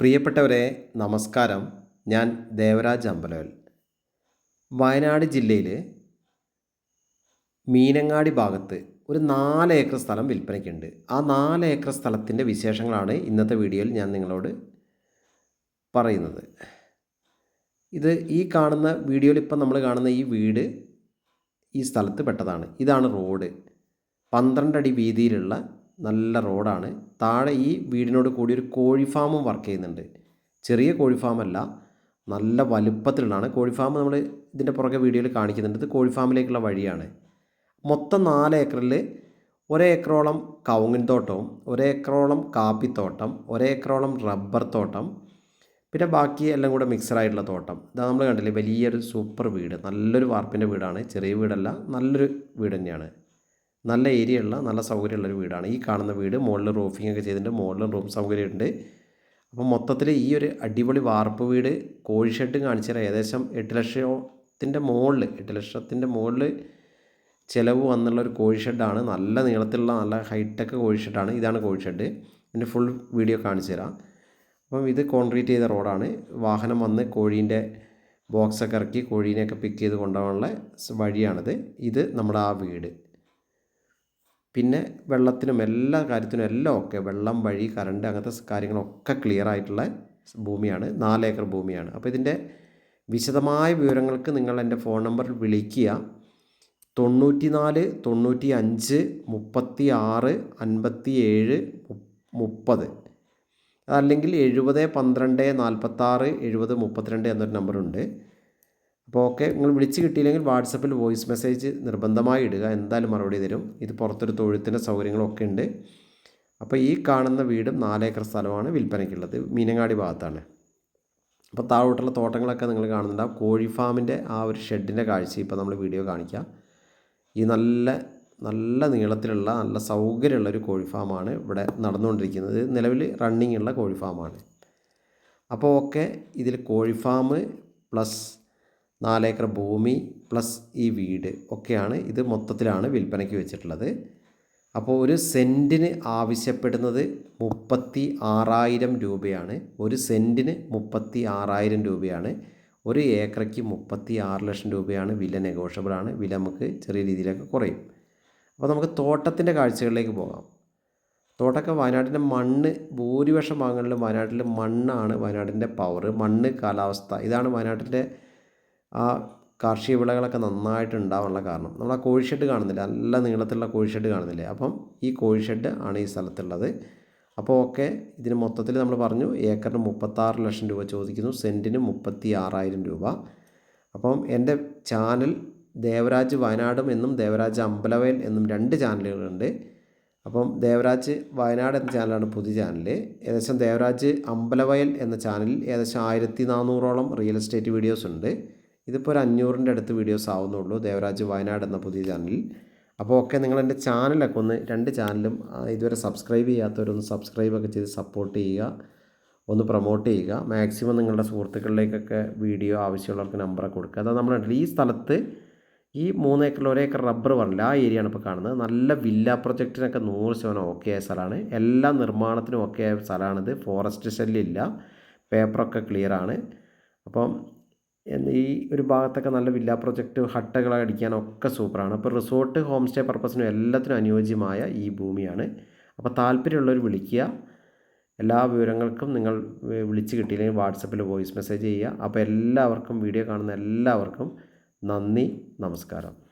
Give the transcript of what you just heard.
പ്രിയപ്പെട്ടവരെ നമസ്കാരം. ഞാൻ ദേവരാജ് അമ്പലവൽ. വയനാട് ജില്ലയിൽ മീനങ്ങാടി ഭാഗത്ത് ഒരു നാല് ഏക്കർ സ്ഥലം വിൽപ്പനയ്ക്കുണ്ട്. ആ നാല് ഏക്കർ സ്ഥലത്തിന്റെ വിശേഷങ്ങളാണ് ഇന്നത്തെ വീഡിയോയിൽ ഞാൻ നിങ്ങളോട് പറയുന്നത്. ഇത് ഈ കാണുന്ന വീഡിയോയിൽ ഇപ്പം നമ്മൾ കാണുന്ന ഈ വീട് ഈ സ്ഥലത്ത് പെട്ടതാണ്. ഇതാണ് റോഡ്. പന്ത്രണ്ടടി വീതിയിലുള്ള നല്ല റോഡാണ്. താഴെ ഈ വീടിനോട് കൂടി ഒരു കോഴി ഫാമും വർക്ക് ചെയ്യുന്നുണ്ട്. ചെറിയ കോഴി ഫാമല്ല നല്ല വലുപ്പത്തിലുള്ളതാണ്. കോഴി ഫാം നമ്മൾ ഇതിന്റെ പുറകെ വീഡിയോയിൽ കാണിക്കുന്നുണ്ട്. ഇത് കോഴി ഫാമിലേക്കുള്ള വഴിയാണ്. മൊത്തം നാല് ഏക്കറിൽ ഒരേക്കറോളം കവുങ്ങിൻ തോട്ടവും ഒരേക്കറോളം കാപ്പിത്തോട്ടം ഒരേക്കറോളം റബ്ബർ തോട്ടം പിന്നെ ബാക്കി എല്ലാം കൂടെ മിക്സഡായിട്ടുള്ള തോട്ടം. ഇതാ നമ്മൾ കണ്ടില്ലേ വലിയൊരു സൂപ്പർ വീട്. നല്ലൊരു വാർപ്പിന്റെ വീടാണ്. ചെറിയ വീടല്ല നല്ലൊരു വീട് തന്നെയാണ്. നല്ല ഏരിയ ഉള്ള നല്ല സൗകര്യമുള്ളൊരു വീടാണ്. ഈ കാണുന്ന വീട് മുകളിൽ റൂഫിംഗ് ഒക്കെ ചെയ്തിട്ടുണ്ട്. മുകളിലും റൂം സൗകര്യമുണ്ട്. അപ്പോൾ മൊത്തത്തിൽ ഈ ഒരു അടിപൊളി വാർപ്പ് വീട് കോഴി ഷെഡ് കാണിച്ചു തരാം. ഏകദേശം എട്ട് ലക്ഷത്തിന്റെ മുകളിൽ എട്ട് ലക്ഷത്തിന്റെ മുകളിൽ ചിലവ് വന്നുള്ള ഒരു കോഴി ഷെഡാണ്. നല്ല നീളത്തിലുള്ള നല്ല ഹൈടെക് കോഴി ഷെഡാണ്. ഇതാണ് കോഴി ഷെഡ്. ഇതിന്റെ ഫുൾ വീഡിയോ കാണിച്ചു തരാം. അപ്പം ഇത് കോൺക്രീറ്റ് ചെയ്ത റോഡാണ്. വാഹനം വന്ന് കോഴീന്റെ ബോക്സൊക്കെ ഇറക്കി കോഴീനെയൊക്കെ പിക്ക് ചെയ്ത് കൊണ്ടുപോകാനുള്ള വഴിയാണിത്. ഇത് നമ്മുടെ ആ വീട്. പിന്നെ വെള്ളത്തിനും എല്ലാ കാര്യത്തിനും എല്ലാം ഒക്കെ വെള്ളം വഴി കറണ്ട് അങ്ങനത്തെ കാര്യങ്ങളൊക്കെ ക്ലിയർ ആയിട്ടുള്ള ഭൂമിയാണ്. നാല് ഏക്കർ ഭൂമിയാണ്. അപ്പോൾ ഇതിന്റെ വിശദമായ വിവരങ്ങൾക്ക് നിങ്ങൾ എന്റെ ഫോൺ നമ്പറിൽ വിളിക്കുക. തൊണ്ണൂറ്റി നാല് തൊണ്ണൂറ്റി അഞ്ച് മുപ്പത്തി ആറ് അൻപത്തി ഏഴ് മുപ്പത്. അല്ലെങ്കിൽ എഴുപത് പന്ത്രണ്ട് നാൽപ്പത്താറ് എഴുപത് മുപ്പത്തിരണ്ട് എന്നൊരു നമ്പറുണ്ട് അപ്പോൾ ഓക്കെ നിങ്ങൾ വിളിച്ച് കിട്ടിയില്ലെങ്കിൽ വാട്സപ്പിൽ വോയിസ് മെസ്സേജ് നിർബന്ധമായി ഇടുക. എന്തായാലും മറുപടി തരും. ഇത് പുറത്തൊരു തൊഴുത്തിന്റെ സൗകര്യങ്ങളൊക്കെ ഉണ്ട്. അപ്പോൾ ഈ കാണുന്ന വീടും നാലേക്കർ സ്ഥലമാണ് വിൽപ്പനയ്ക്കുള്ളത്. മീനങ്ങാടി ഭാഗത്താണ്. അപ്പോൾ താഴോട്ടുള്ള തോട്ടങ്ങളൊക്കെ നിങ്ങൾ കാണുന്നുണ്ടാവും കോഴി ഫാമിന്റെ ആ ഒരു ഷെഡിന്റെ കാഴ്ച ഇപ്പോൾ നമ്മൾ വീഡിയോ കാണിക്കാം. ഈ നല്ല നല്ല നീളത്തിലുള്ള നല്ല സൗകര്യമുള്ള ഒരു കോഴി ഫാമാണ് ഇവിടെ നടന്നുകൊണ്ടിരിക്കുന്നത്. നിലവിൽ റണ്ണിങ് ഉള്ള കോഴി ഫാമാണ്. അപ്പോൾ ഓക്കെ ഇതിൽ കോഴി ഫാം പ്ലസ് നാലേക്കർ ഭൂമി പ്ലസ് ഈ വീട് ഒക്കെയാണ് ഇത് മൊത്തത്തിലാണ് വിൽപ്പനയ്ക്ക് വെച്ചിട്ടുള്ളത്. അപ്പോൾ ഒരു സെന്റിന് ആവശ്യപ്പെടുന്നത് മുപ്പത്തി ആറായിരം രൂപയാണ്. ഒരു സെന്റിന് മുപ്പത്തി ആറായിരം രൂപയാണ്. ഒരു ഏക്കറയ്ക്ക് മുപ്പത്തി ആറ് ലക്ഷം രൂപയാണ് വില നെഗോഷ്യബിളാണ് വില നമുക്ക് ചെറിയ രീതിയിലൊക്കെ കുറയും. അപ്പോൾ നമുക്ക് തോട്ടത്തിന്റെ കാഴ്ചകളിലേക്ക് പോകാം. തോട്ടമൊക്കെ വയനാട്ടിന്റെ മണ്ണ് ഭൂരിപക്ഷം ഭാഗങ്ങളിലും വയനാട്ടിൽ മണ്ണാണ് വയനാടിന്റെ പവർ മണ്ണ് കാലാവസ്ഥ. ഇതാണ് വയനാട്ടിന്റെ ആ കാർഷിക വിളകളൊക്കെ നന്നായിട്ട് ഉണ്ടാവാനുള്ള കാരണം. നമ്മൾ ആ കോഴിഷെഡ് കാണുന്നില്ല? നല്ല നീളത്തിലുള്ള കോഴിഷെഡ് കാണുന്നില്ലേ? അപ്പം ഈ കോഴിഷെഡ് ആണ് ഈ സ്ഥലത്തുള്ളത്. അപ്പോൾ ഓക്കെ ഇതിന് മൊത്തത്തിൽ നമ്മൾ പറഞ്ഞു ഏക്കറിന് മുപ്പത്താറ് ലക്ഷം രൂപ ചോദിക്കുന്നു സെന്റിന് മുപ്പത്തി ആറായിരം രൂപ. അപ്പം എന്റെ ചാനൽ ദേവരാജ് വയനാടും എന്നും ദേവരാജ് അമ്പലവയൽ എന്നും രണ്ട് ചാനലുകളുണ്ട്. അപ്പം ദേവരാജ് വയനാട് എന്ന ചാനലാണ് പുതിയ ചാനൽ. ഏകദേശം ദേവരാജ് അമ്പലവയൽ എന്ന ചാനലിൽ ഏകദേശം ആയിരത്തി നാനൂറോളം റിയൽ എസ്റ്റേറ്റ് വീഡിയോസ് ഉണ്ട്. ഇതിപ്പോൾ ഒരു അഞ്ഞൂറിന്റെ അടുത്ത് വീഡിയോസ് ആവുന്നുള്ളൂ. ദേവരാജ് വയനാട് എന്ന പുതിയ ചാനലിൽ അപ്പോൾ ഓക്കെ നിങ്ങൾ എന്റെ ചാനലൊക്കെ ഒന്ന് രണ്ട് ചാനലും ഇതുവരെ സബ്സ്ക്രൈബ് ചെയ്യാത്തവരൊന്ന് സബ്സ്ക്രൈബൊക്കെ ചെയ്ത് സപ്പോർട്ട് ചെയ്യുക. ഒന്ന് പ്രൊമോട്ട് ചെയ്യുക. മാക്സിമം നിങ്ങളുടെ സുഹൃത്തുക്കളിലേക്കൊക്കെ വീഡിയോ ആവശ്യമുള്ളവർക്ക് നമ്പറൊക്കെ കൊടുക്കുക. അതാ നമ്മൾ ഈ സ്ഥലത്ത് ഈ മൂന്ന് ഏക്കറിൽ ഒരേക്കർ റബ്ബർ പറഞ്ഞില്ല ആ ഏരിയയാണ് ഇപ്പോൾ കാണുന്നത്. നല്ല വില്ല പ്രൊജക്റ്റിനൊക്കെ നൂറ് ശതമാനം ഓക്കെ ആയ സ്ഥലമാണ്. എല്ലാ നിർമ്മാണത്തിനും ഓക്കെ ആയ സ്ഥലമാണിത്. ഫോറസ്റ്റ് ശല്യമില്ല പേപ്പറൊക്കെ ക്ലിയറാണ് അപ്പം ഈ ഒരു ഭാഗത്തൊക്കെ നല്ല വില്ല പ്രൊജക്റ്റ് ഹട്ടകൾ അടിക്കാനൊക്കെ സൂപ്പറാണ്. അപ്പോൾ റിസോർട്ട് ഹോം സ്റ്റേ പർപ്പസിനും എല്ലാത്തിനും അനുയോജ്യമായ ഈ ഭൂമിയാണ്. അപ്പോൾ താല്പര്യമുള്ളവർ വിളിക്കുക. എല്ലാ വിവരങ്ങൾക്കും നിങ്ങൾ വിളിച്ച് കിട്ടിയില്ലെങ്കിൽ വാട്സപ്പിൽ വോയിസ് മെസ്സേജ് ചെയ്യുക. അപ്പോൾ എല്ലാവർക്കും വീഡിയോ കാണുന്ന എല്ലാവർക്കും നന്ദി നമസ്കാരം.